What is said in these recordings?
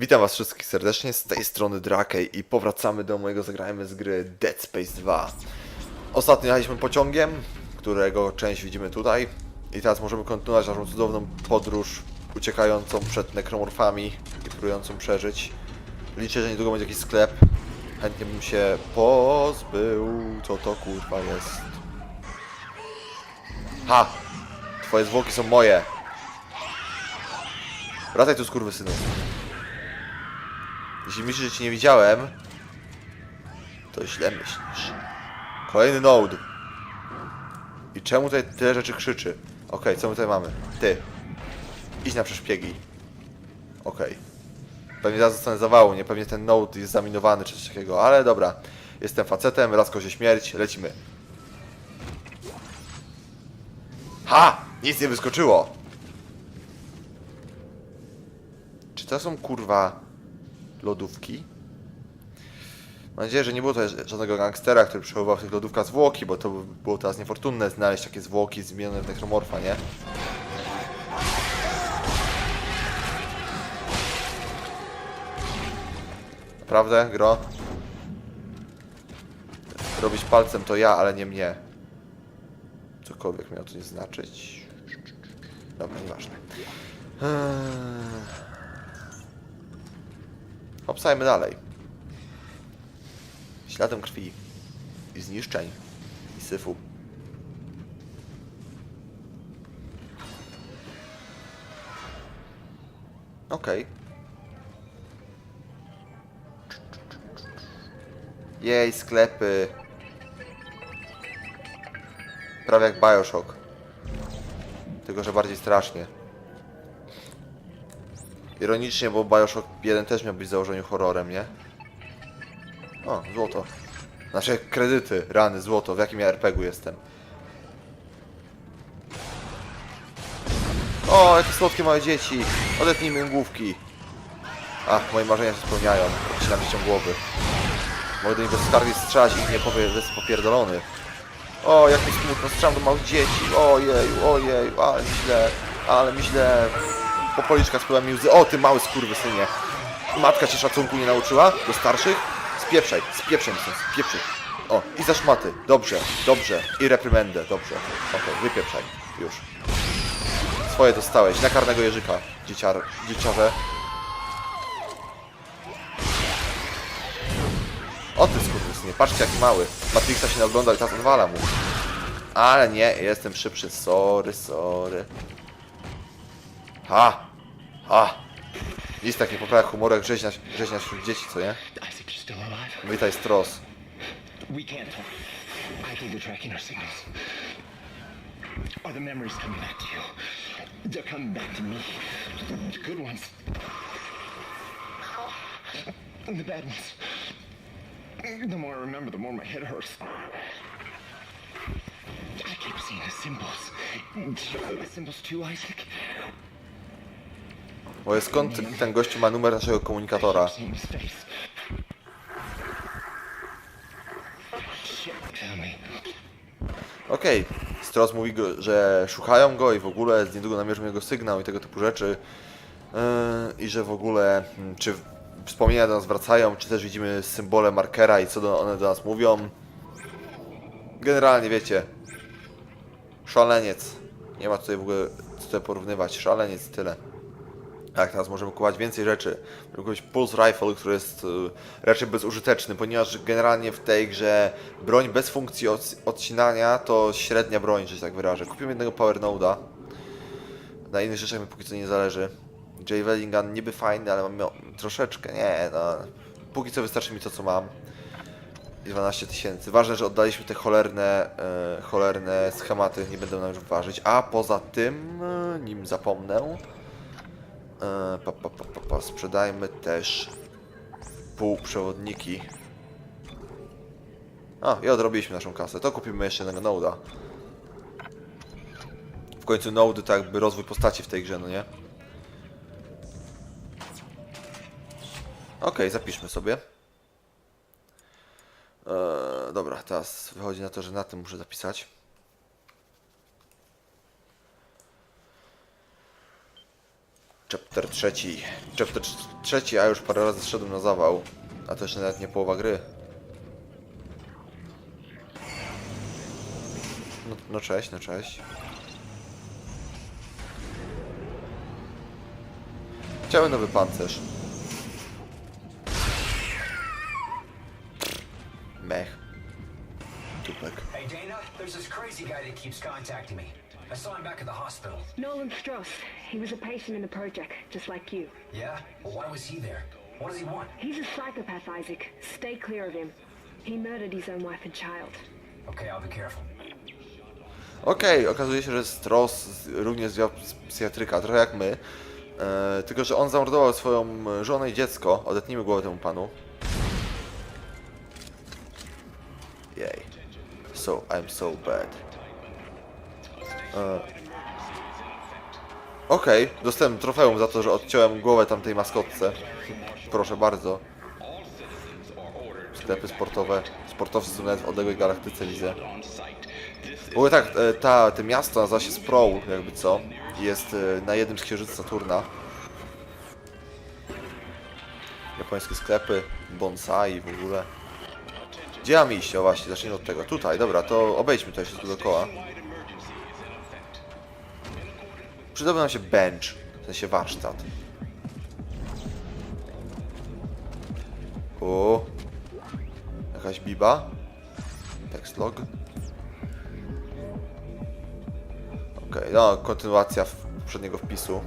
Witam was wszystkich serdecznie, z tej strony Drakej i powracamy do mojego zagrajmy z gry Dead Space 2. Ostatnio jechaliśmy pociągiem, którego część widzimy tutaj i teraz możemy kontynuować naszą cudowną podróż uciekającą przed nekromorfami i próbującą przeżyć. Liczę, że niedługo będzie jakiś sklep. Chętnie bym się pozbył. Co to kurwa jest? Ha! Twoje zwłoki są moje. Wracaj tu skurwysynu. Jeśli myślisz, że cię nie widziałem, to źle myślisz. Kolejny node. I czemu tutaj tyle rzeczy krzyczy? Okej, co my tutaj mamy? Ty. Idź na przeszpiegi. Okej. Pewnie zaraz zostanę zawału, nie? Pewnie ten node jest zaminowany czy coś takiego, ale dobra. Jestem facetem, raz kozie śmierć, lecimy. Ha! Nic nie wyskoczyło! Czy to są kurwa lodówki? Mam nadzieję, że nie było to żadnego gangstera, który przechowywał w tych lodówkach zwłoki, bo to by było teraz niefortunne znaleźć takie zwłoki zmienione w nekromorfa, nie? Naprawdę, gro? Robić palcem to ja, ale nie mnie. Cokolwiek miało to nie znaczyć. Dobra, nieważne. Eee... Hopsajmy dalej. Śladem krwi i zniszczeń i syfu. Okej. Jej, sklepy. Prawie jak Bioshock. Tylko, że bardziej strasznie. Ironicznie, bo Bioshock 1 też miał być w założeniu horrorem, nie? O, złoto. Nasze kredyty, rany, złoto. W jakim ja RPG-u jestem? O, jakie słodkie małe dzieci. Odetnijmy im główki. Ach, moje marzenia się spełniają. Odcinam dzieciom głowy. Mogę do niego skargi strzelać i nie powie, że jest popierdolony. O, jak smutno, strzelam do małych dzieci. Ojeju, ojeju, ale mi źle, ale mi źle. Po policzkach spływa mi łzy. O, ty mały skurwysynie. Matka cię szacunku nie nauczyła? Do starszych? Spieprzaj, spieprzaj mi stąd, spieprzaj. O, i za szmaty. Dobrze, dobrze. I reprymendę, dobrze. Okej, wypieprzaj. Już. Swoje dostałeś. Na karnego jeżyka, dzieciar, dzieciarze. O ty skurwysynie, patrzcie jaki mały. Matrixa się nie i teraz odwala mu. Ale nie, jestem szybszy. Sorry, sorry. Ha! Ha! Nic tak nie poprawia humoru jak rzeźnia, rzeźnia wśród dzieci, co nie? I think you're still alive. Witaj Stross. We can't talk. I think they're tracking our signals. Are the memories coming back to you? They're coming back to me. The good ones. And the bad ones. The more I remember, the more my head hurts. I keep seeing the symbols. The symbols too, Isaac. Bo skąd ten gościu ma numer naszego komunikatora? Okej, Stross mówi, go, że szukają go i w ogóle z niedługo namierzą jego sygnał i tego typu rzeczy. Yy, I że w ogóle, mm, czy wspomnienia do nas wracają, czy też widzimy symbole markera i co do, one do nas mówią. Generalnie wiecie, szaleniec. Nie ma tutaj w ogóle co tutaj porównywać. Szaleniec, tyle. Tak, teraz możemy kupować więcej rzeczy. Możemy kupić Pulse Rifle, który jest y, raczej bezużyteczny, ponieważ generalnie w tej grze broń bez funkcji od, odcinania to średnia broń, że się tak wyrażę. Kupiłem jednego Power Node'a. Na innych rzeczach mi póki co nie zależy. Javelin Gun niby fajny, ale mam troszeczkę, nie no. Póki co wystarczy mi to co mam. I 12 tysięcy. Ważne, że oddaliśmy te cholerne, e, cholerne schematy, nie będą nam już ważyć. A poza tym, e, nim zapomnę, e, pa, pa, pa, pa, pa, sprzedajmy też półprzewodniki. A, i odrobiliśmy naszą kasę. To kupimy jeszcze jednego Node'a. W końcu Node to jakby rozwój postaci w tej grze, no nie? Okej, zapiszmy sobie. Eee, dobra, teraz wychodzi na to, że na tym muszę zapisać. Chapter trzeci. Chapter trz- trzeci, a już parę razy zszedłem na zawał. A to jeszcze nawet nie połowa gry. No, no cześć, no cześć. Chciałem nowy pancerz. Mech. Tupek. Hey Dana, there's this crazy guy that keeps contacting me. I saw him back at the hospital. Nolan Stross. He was a patient in the project, just like you. Yeah? Well, why was he there? What does he want? He's a psychopath, Isaac. Stay clear of him. He murdered his own wife and child. Okay, I'll be careful. Okej, okazuje się, że Stross również zwiał ps- psychiatryka, trochę jak my. E, tylko, że on zamordował swoją żonę i dziecko. Odetnijmy głowę temu panu. Jej. So, I'm so bad. E, Okej, dostałem trofeum za to, że odciąłem głowę tamtej maskotce. Proszę bardzo. Sklepy sportowe. Sportowcy są nawet w odległej galaktyce, widzę. Ogóle tak, e, ta, to miasto nazywa się Sproul, jakby co. Jest e, na jednym z księżycy Saturna. Japońskie sklepy, bonsai w ogóle. Gdzie mam iść? O właśnie, zacznijmy od tego. Tutaj, dobra, to obejdźmy to jeszcze dookoła. Przydałby nam się bench, w sensie warsztat. O, jakaś biba. Text log. Okej, no, kontynuacja poprzedniego wpisu.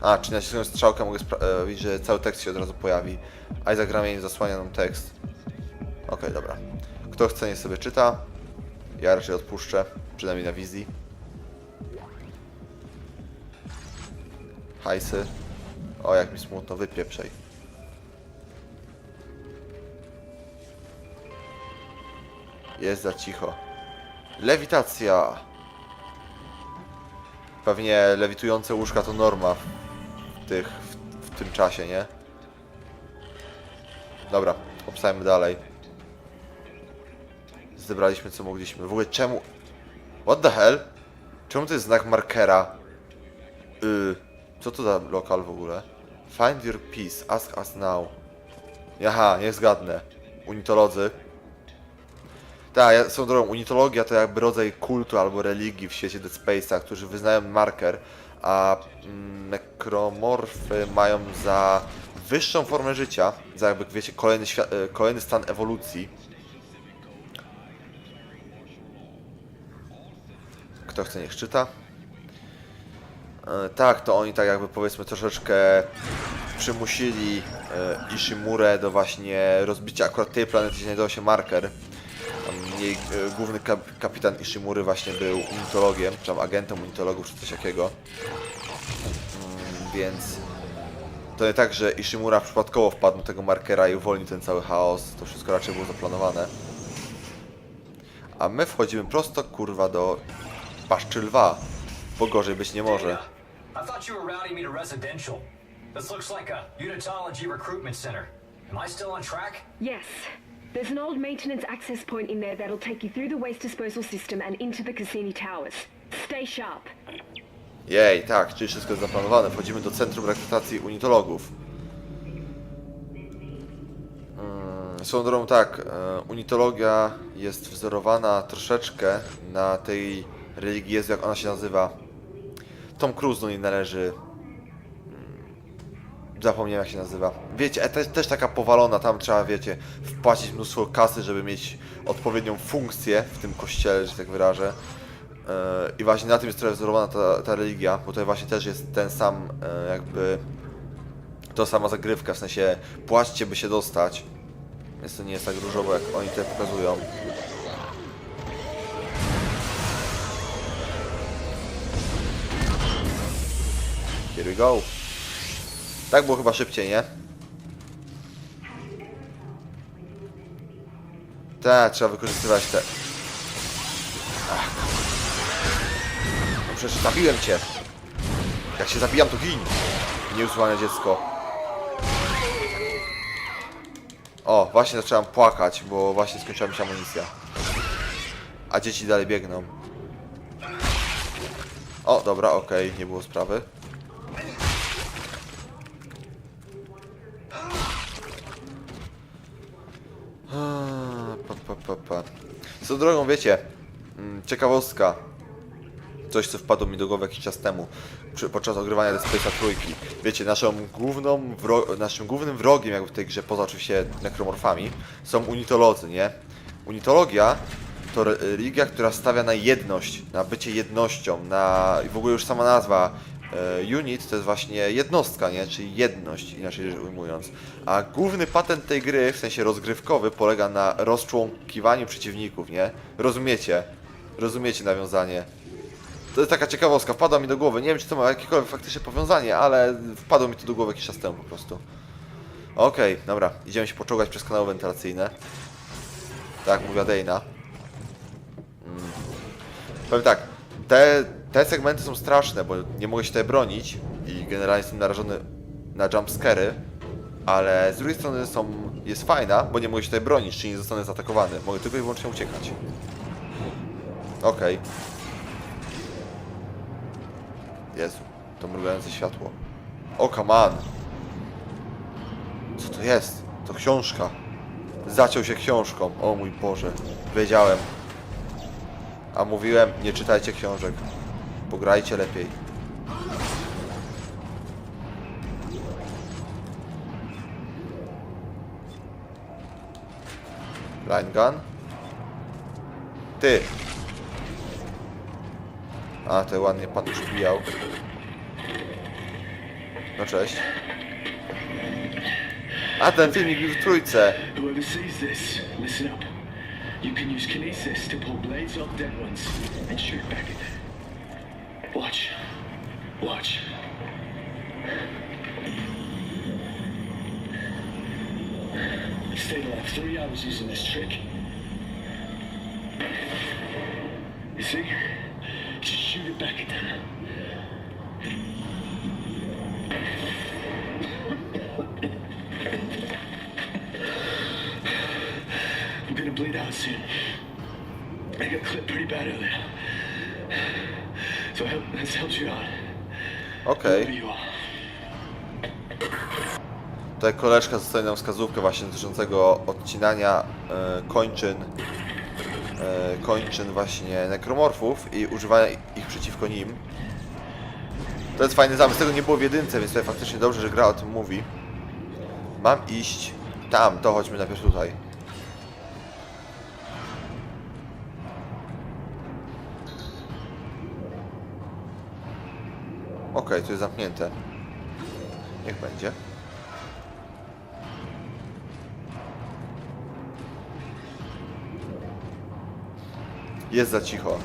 A, czy naciskując strzałkę mogę sprawić, że cały tekst się od razu pojawi. Isaac Ramień zasłania nam tekst. Okej, dobra. Kto chce, niech sobie czyta. Ja raczej odpuszczę, przynajmniej na wizji. Hajsy. O, jak mi smutno, wypieprzej. Jest za cicho. Lewitacja! Pewnie lewitujące łóżka to norma w, tych, w, w tym czasie, nie? Dobra, obstajmy dalej. Zebraliśmy co mogliśmy. W ogóle czemu... What the hell? Czemu to jest znak markera? Y, co to za lokal w ogóle? Find your peace, ask us now. Aha, nie zgadnę. Unitolodzy. Tak, są drogą. Unitologia to jakby rodzaj kultu albo religii w świecie Dead Space'a, którzy wyznają marker, a mm, nekromorfy mają za wyższą formę życia, za jakby, wiecie, kolejny, e, kolejny stan ewolucji. Kto chce, niech czyta. E, Tak, to oni tak jakby powiedzmy troszeczkę przymusili e, Ishimurę do właśnie rozbicia akurat tej planety, gdzie znajdował się marker. Jej e, główny kap kapitan Ishimury właśnie był unitologiem, czy tam agentem unitologów, czy coś takiego. Mm, więc to nie tak, że Ishimura przypadkowo wpadł do tego markera i uwolnił ten cały chaos. To wszystko raczej było zaplanowane. A my wchodzimy prosto kurwa do paszczy lwa. Bo gorzej być nie może. I thought you were routing me to residential. This looks like a unitology recruitment center. Am I still on track? Yes. There's an old maintenance access point in there that'll take you through the waste disposal system and into the Cassini Towers. Stay sharp. Jej, tak, czyli wszystko jest zaplanowane. Wchodzimy do Centrum Rekrutacji Unitologów. Mm, Swoją drogą tak, e, unitologia jest wzorowana troszeczkę na tej religii Jezu, jak ona się nazywa. Tom Cruise do niej należy. Mm, Zapomniałem jak się nazywa. Wiecie, e, też, też taka powalona, tam trzeba, wiecie, wpłacić mnóstwo kasy, żeby mieć odpowiednią funkcję w tym kościele, że tak wyrażę. E, I właśnie na tym jest trochę wzorowana ta, ta religia, bo to właśnie też jest ten sam e, jakby to sama zagrywka, w sensie płaćcie by się dostać. Więc to nie jest tak różowo jak oni tutaj pokazują. Here we go. Tak było chyba szybciej, nie? Tak, trzeba wykorzystywać te... No przecież zabiłem cię. Jak się zabijam, to gin. Nieuzłane dziecko. O, właśnie zacząłem płakać, bo właśnie skończyła mi się amunicja. A dzieci dalej biegną. O, dobra, okej, nie było sprawy. Pa, pa. Co drogą, wiecie, mm, ciekawostka. Coś, co wpadło mi do głowy jakiś czas temu, przy, podczas ogrywania Dead Space'a trójki. Wiecie, naszą główną, wro, naszym głównym wrogiem jakby w tej grze, poza oczywiście nekromorfami, są unitolodzy, nie? Unitologia to re- religia, która stawia na jedność, na bycie jednością, na... i w ogóle już sama nazwa unit to jest właśnie jednostka, nie? Czyli jedność, inaczej rzecz ujmując. A główny patent tej gry, w sensie rozgrywkowy, polega na rozczłonkiwaniu przeciwników, nie? Rozumiecie? Rozumiecie nawiązanie? To jest taka ciekawostka, wpadła mi do głowy. Nie wiem, czy to ma jakiekolwiek faktyczne powiązanie, ale wpadło mi to do głowy jakiś czas temu po prostu. Okej, dobra, idziemy się poczołgać przez kanały wentylacyjne. Tak, mówiła Dana. Mm. Powiem tak, te, te segmenty są straszne, bo nie mogę się tutaj bronić i generalnie jestem narażony na jumpscary, ale z drugiej strony są, jest fajna, bo nie mogę się tutaj bronić, czyli nie zostanę zaatakowany. Mogę tylko i wyłącznie uciekać. Okej. Jezu, to mrugające światło. O, come on. Co to jest? To książka. Zaciął się książką. O mój Boże. Wiedziałem. A mówiłem, nie czytajcie książek. Pograjcie lepiej. Line gun? Ty! A, to ładnie pan przybijał. No cześć. A, ten filmik był w trójce. You can use kinesis to pull blades off dead ones and shoot back at them. Watch. Watch. Stayed alive three hours using this trick. You see? Just shoot it back at them. I'm gonna bleed out soon. I got clipped pretty bad earlier. So. Okej. Are. Tutaj koleżka zostaje nam wskazówkę właśnie dotyczącego odcinania e, kończyn e, kończyn właśnie nekromorfów i używania ich przeciwko nim. To jest fajny zamysł, tego nie było w jedynce, więc tutaj faktycznie dobrze, że gra o tym mówi. Mam iść tam, to chodźmy najpierw tutaj. Okej, tu jest zamknięte. Niech będzie. Jest za cicho.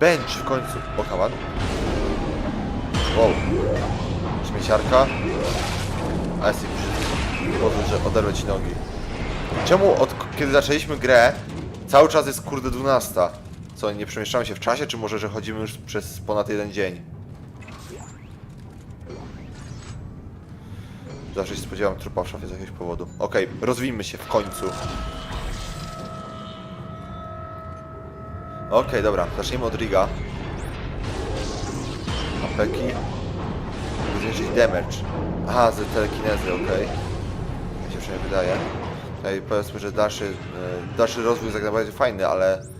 Bench w końcu. O, kaman. Wow. Śmieciarka. A jesteś brzydki. Pozwól, że oderwę ci nogi. Czemu od kiedy zaczęliśmy grę, cały czas jest kurde 12? Co, nie przemieszczamy się w czasie, czy może, że chodzimy już przez ponad jeden dzień? Zawsze się spodziewam trupa w szafie z jakiegoś powodu. Okej, rozwijmy się w końcu. Okej, dobra, zacznijmy od Riga. Apeki. Zwiększyć damage. Aha, z telekinezy, okej. Mi się przynajmniej wydaje. Tutaj powiedzmy, że dalszy, e, dalszy rozwój jest jak najbardziej fajny, ale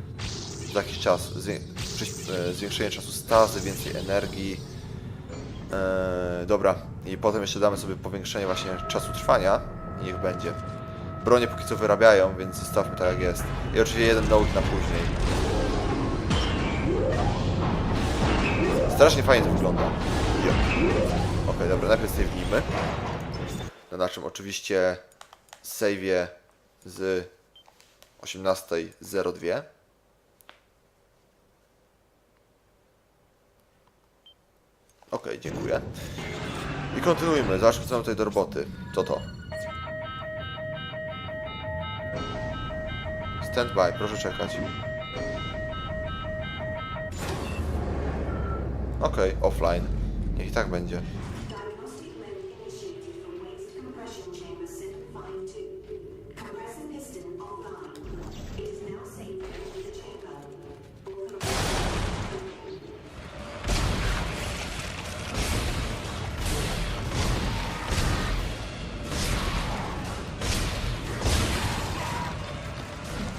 za jakiś czas. E, zwiększenie czasu stazy, więcej energii. E, dobra, i potem jeszcze damy sobie powiększenie właśnie czasu trwania. Niech będzie. Bronie póki co wyrabiają, więc zostawmy tak jak jest. I oczywiście jeden note na później. Strasznie fajnie to wygląda. Okej, dobra, najpierw save'nijmy. Na naszym oczywiście save'ie z 18.02. Okej, dziękuję. I kontynuujmy. Co mamy tutaj do roboty. Co to? Stand by, proszę czekać. Okej, offline. Niech i tak będzie.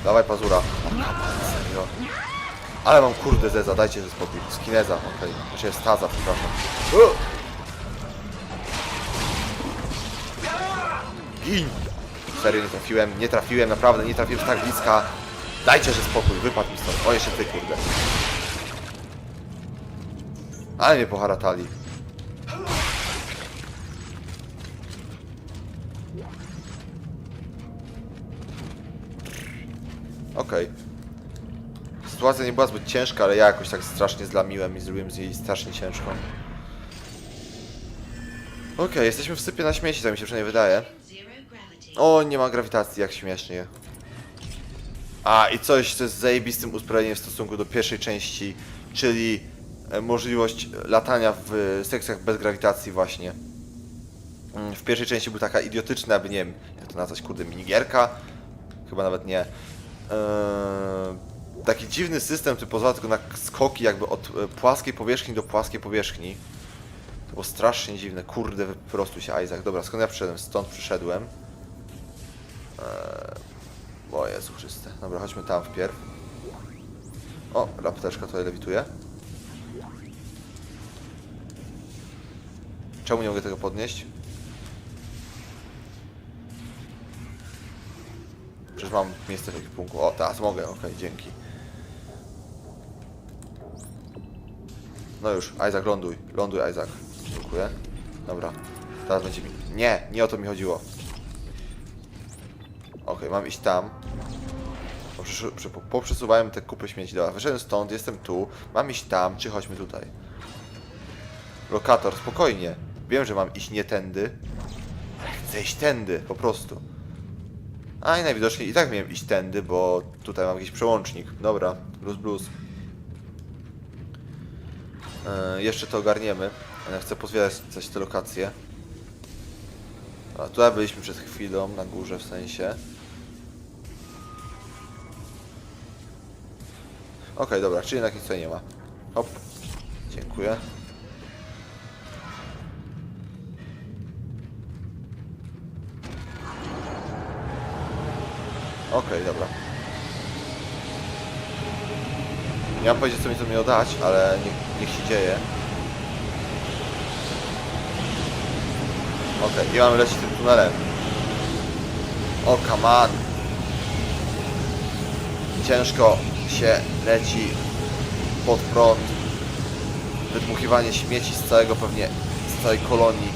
Dawaj pazura. Serio. Ale mam kurde zeza, dajcie ze spokój. Skineza, okej. Znaczy jest staza, przepraszam. Gin! Serio nie trafiłem, nie trafiłem, naprawdę nie trafiłem tak bliska. Dajcie, że spokój, wypadł mi stąd. O, jeszcze ty, kurde. Ale mnie poharatali. Sytuacja nie była zbyt ciężka, ale ja jakoś tak strasznie zlamiłem i zrobiłem z niej strasznie ciężką. Okej, jesteśmy w sypie na śmieci, tak mi się przynajmniej wydaje. O, nie ma grawitacji, jak śmiesznie. A, i coś, co jest zajebistym uzbrojeniem w stosunku do pierwszej części, czyli e, możliwość latania w sekcjach bez grawitacji właśnie. Mm, W pierwszej części był taka idiotyczna, aby nie wiem, jak to nazwać, kurde, minigierka? Chyba nawet nie. Eee, taki dziwny system, który pozwala tylko na skoki jakby od e, płaskiej powierzchni do płaskiej powierzchni. To było strasznie dziwne. Kurde, wyprostuj się, Isaac. Dobra, skąd ja przyszedłem? Stąd przyszedłem. Eee, o Jezu Chryste. Dobra, chodźmy tam wpierw. O, rapteczka tutaj lewituje. Czemu nie mogę tego podnieść? Przecież mam miejsce w ekwipunku. O, teraz mogę, okej, dzięki. No już, Isaac, ląduj. Ląduj, Isaac. Dziękuję. Dobra. Teraz będzie mi... Nie, nie o to mi chodziło. Okej, mam iść tam. Poprzesu- prze- po- Poprzesuwałem te kupy śmieci. Dobra, wyszedłem stąd, jestem tu. Mam iść tam, czy chodźmy tutaj? Lokator, spokojnie. Wiem, że mam iść nie tędy. Chcę iść tędy, po prostu. A i najwidoczniej i tak miałem iść tędy, bo tutaj mam jakiś przełącznik. Dobra, blues blues. E, jeszcze to ogarniemy. ale Chcę pozwiedzać te lokacje. A tutaj byliśmy przed chwilą, na górze w sensie. Okej, dobra, czyli jednak nic tutaj nie ma. Hop. Dziękuję. Okej, dobra. Nie mam powiedzieć co mi to miało dać, ale niech, niech się dzieje. Okej, nie mamy lecieć tym tunelem. O, come on. Ciężko się leci pod prąd. Wydmuchiwanie śmieci z całego pewnie, z całej kolonii.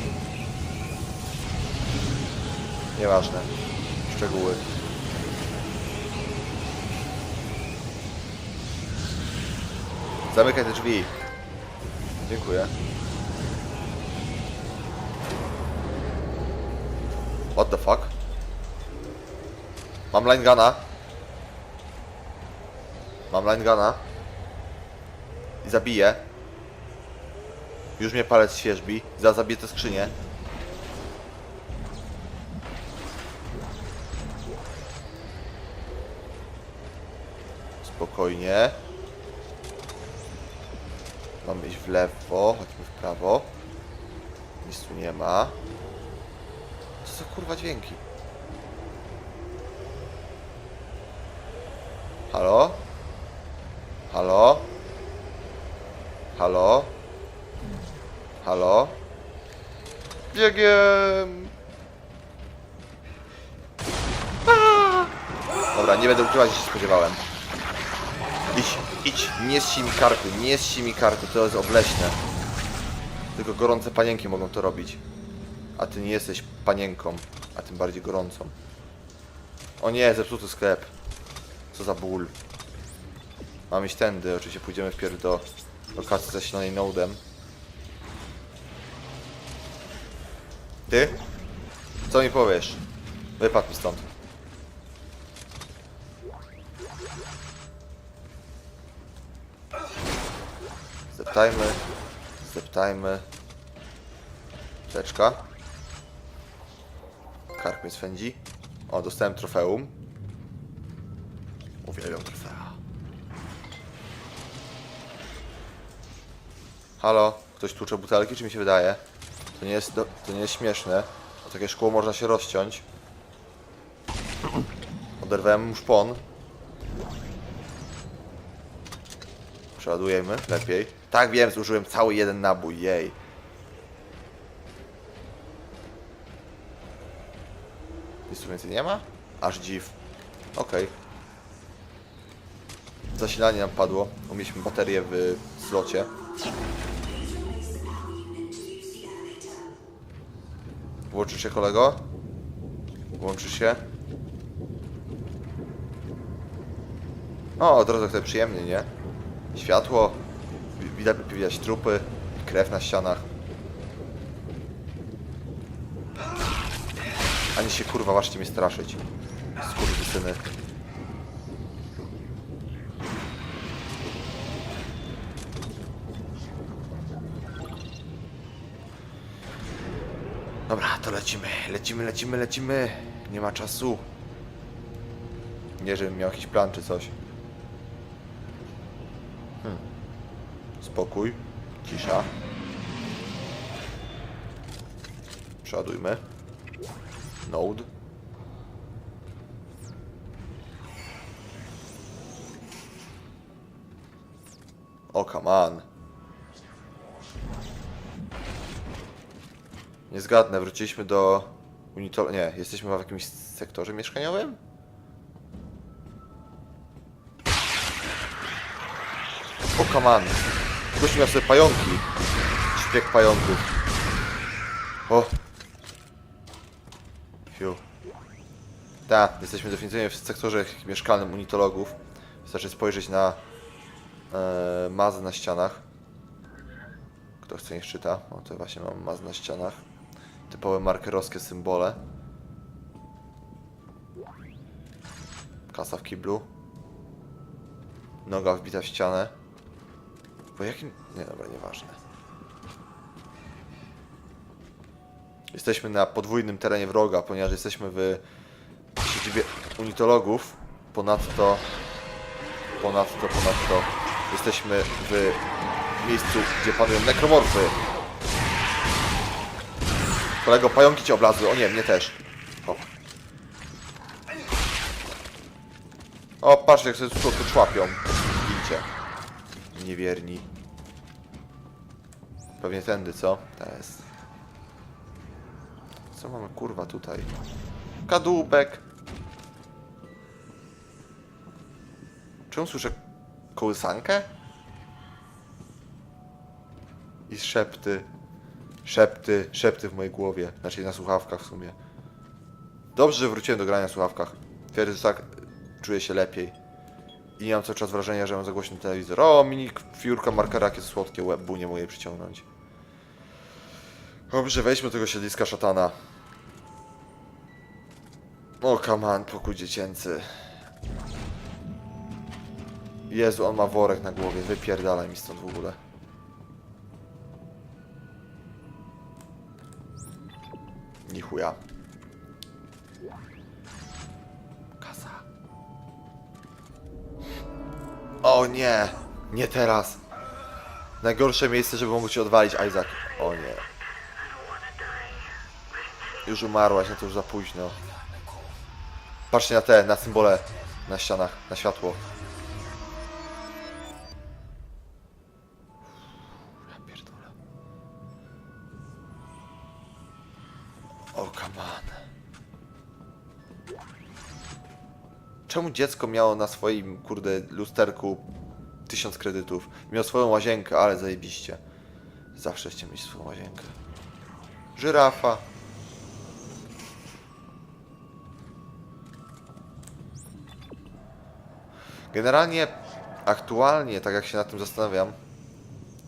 Nieważne. Szczegóły. Zamykaj te drzwi. Dziękuję. What the fuck? Mam line guna. Mam line guna. I zabiję. Już mnie palec świeżbi. Za zabiję tę skrzynię. Spokojnie. Mamy iść w lewo, chodźmy w prawo. Nic tu nie ma. Co za kurwa dźwięki? Halo? Halo? Halo? Halo? Biegiem! Dobra, nie będę ukrywać, że się spodziewałem. Idź, idź, nie zsi mi karku, nie zsi mi karku, to jest obleśne. Tylko gorące panienki mogą to robić. A ty nie jesteś panienką, a tym bardziej gorącą. O nie, zepsuty sklep. Co za ból. Mam iść tędy, oczywiście pójdziemy wpierw do lokacji zasilonej nodem. Ty? Co mi powiesz? Wypadł mi stąd. Zdeptajmy. Zdeptajmy. Teczka. Kark mnie swędzi. O, dostałem trofeum. Uwielbiam trofea. Halo, ktoś tłucze butelki, czy mi się wydaje? To nie jest, do, to nie jest śmieszne. O takie szkło można się rozciąć. Oderwałem mu szpon. Przeładujemy, lepiej. Tak, wiem, zużyłem cały jeden nabój, jej. Nic tu więcej nie ma? Aż dziw. Okej. Zasilanie nam padło. Umieliśmy baterię w slocie. Włączysz się kolego? Włączysz się? O, od razu przyjemnie, nie? Światło, wi- widać, widać trupy, krew na ścianach. Ani się kurwa ważcie mnie straszyć. Skurwysyny. Dobra, to lecimy, lecimy, lecimy, lecimy. Nie ma czasu. Nie, żebym miał jakiś plan czy coś. Spokój, cisza. Przeładujmy. Node. O, come on. Nie zgadnę, wróciliśmy do Unitol... Nie, jesteśmy w jakimś sektorze mieszkaniowym? O, come on. Gościu miał sobie pająki. Szpieg pająków. O. Fiu. Tak, jesteśmy definitywnie w sektorze mieszkalnym unitologów. Wystarczy spojrzeć na e, na ścianach. Kto chce niech czyta. O, to właśnie mam mazy na ścianach. Typowe markerowskie symbole. Kasa w kiblu. Noga wbita w ścianę. Po jakim... Nie, dobra, nieważne. Jesteśmy na podwójnym terenie wroga, ponieważ jesteśmy w siedzibie unitologów. Ponadto... Ponadto, ponadto... Jesteśmy w miejscu, gdzie panują nekromorfy. Kolego, pająki cię oblazły. O nie, mnie też. O. O, jak sobie tu człapią. Widzicie. Niewierni. Pewnie tędy, co? To jest. Co mamy kurwa tutaj? Kadłubek. Czemu słyszę kołysankę? I szepty. Szepty, szepty w mojej głowie. Znaczy na słuchawkach w sumie. Dobrze, że wróciłem do grania na słuchawkach. Twierdzę, że tak czuję się lepiej. I nie mam cały czas wrażenia, że mam za głośny telewizor. O, mini fiurka markera, jakie słodkie łeb, nie moje przyciągnąć. Dobrze, wejdźmy do tego siedliska szatana. O, kaman, pokój dziecięcy. Jezu, on ma worek na głowie, wypierdalaj mi stąd w ogóle. Ni chuja. Kasa. O nie! Nie teraz! Najgorsze miejsce, żeby mógł cię odwalić, Isaac. O nie. Już umarłaś, no to już za późno. Patrzcie na te, na symbole na ścianach, na światło. O, come on. Czemu dziecko miało na swoim, kurde, lusterku tysiąc kredytów? Miał swoją łazienkę, ale zajebiście. Zawsze chciałem mieć swoją łazienkę. Żyrafa. Generalnie, aktualnie, tak jak się nad tym zastanawiam,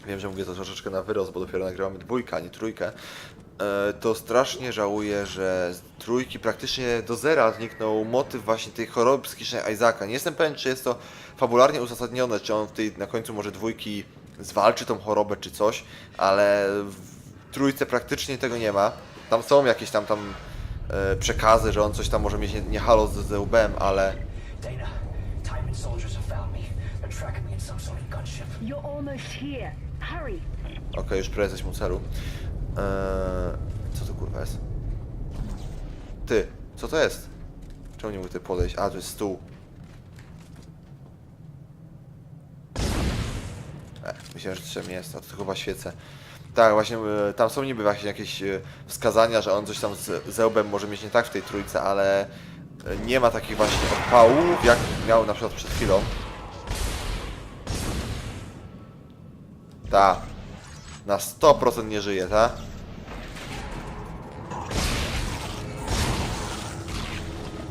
wiem, że mówię to troszeczkę na wyrost, bo dopiero nagrywamy dwójkę, a nie trójkę, e, to strasznie żałuję, że z trójki praktycznie do zera zniknął motyw właśnie tej choroby psychicznej Isaaca. Nie jestem pewien, czy jest to fabularnie uzasadnione, czy on w tej, na końcu może dwójki zwalczy tą chorobę, czy coś, ale w trójce praktycznie tego nie ma. Tam są jakieś tam tam e, przekazy, że on coś tam może mieć nie, nie z, z łbem, ale soldiers have found me. They're tracking me in some sort of gunship. You're almost here. Hurry. Okej, już prawie jesteśmy u celu. Eee, co to kurwa jest? Ty, co to jest? Czemu nie mógł tutaj podejść? A, to jest stół. myślałem, że to czym jest, a to chyba świece. Tak, właśnie e, tam są niby właśnie jakieś e, wskazania, że on coś tam z Zeubem może mieć nie tak w tej trójce, ale e, nie ma takich właśnie odpałów, jak miał na przykład przed chwilą. Ta. Na 100% nie żyje, ta?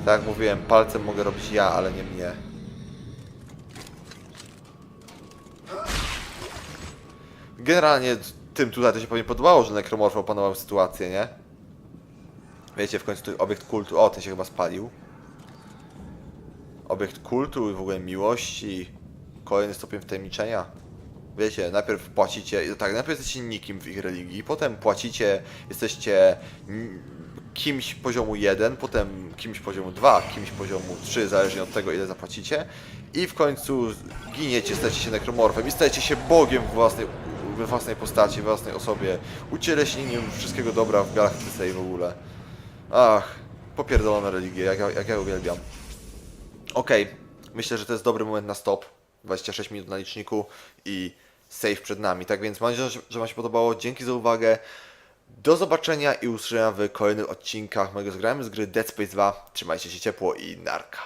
Tak jak mówiłem, palcem mogę robić ja, ale nie mnie. Generalnie tym tutaj to się pewnie podobało, że nekromorfy opanowały sytuację, nie? Wiecie, w końcu obiekt kultu, o, ten się chyba spalił. Obiekt kultu i w ogóle miłości. Kolejny stopień wtajemniczenia. Wiecie, najpierw płacicie, tak, najpierw jesteście nikim w ich religii, potem płacicie, jesteście kimś poziomu 1, potem kimś poziomu 2, kimś poziomu 3, zależnie od tego ile zapłacicie i w końcu giniecie, stajecie się nekromorfem i stajecie się Bogiem w własnej, we własnej postaci, we własnej osobie, ucieleśnieniem wszystkiego dobra w galaktyce i w ogóle. Ach, popierdolone religie, jak, ja- jak ja uwielbiam. Okej, myślę, że to jest dobry moment na stop. 26 minut na liczniku i save przed nami. Tak więc mam nadzieję, że- Wam się podobało. Dzięki za uwagę. Do zobaczenia i usłyszenia w kolejnych odcinkach mojego zgrałem z gry Dead Space 2. Trzymajcie się ciepło i narka.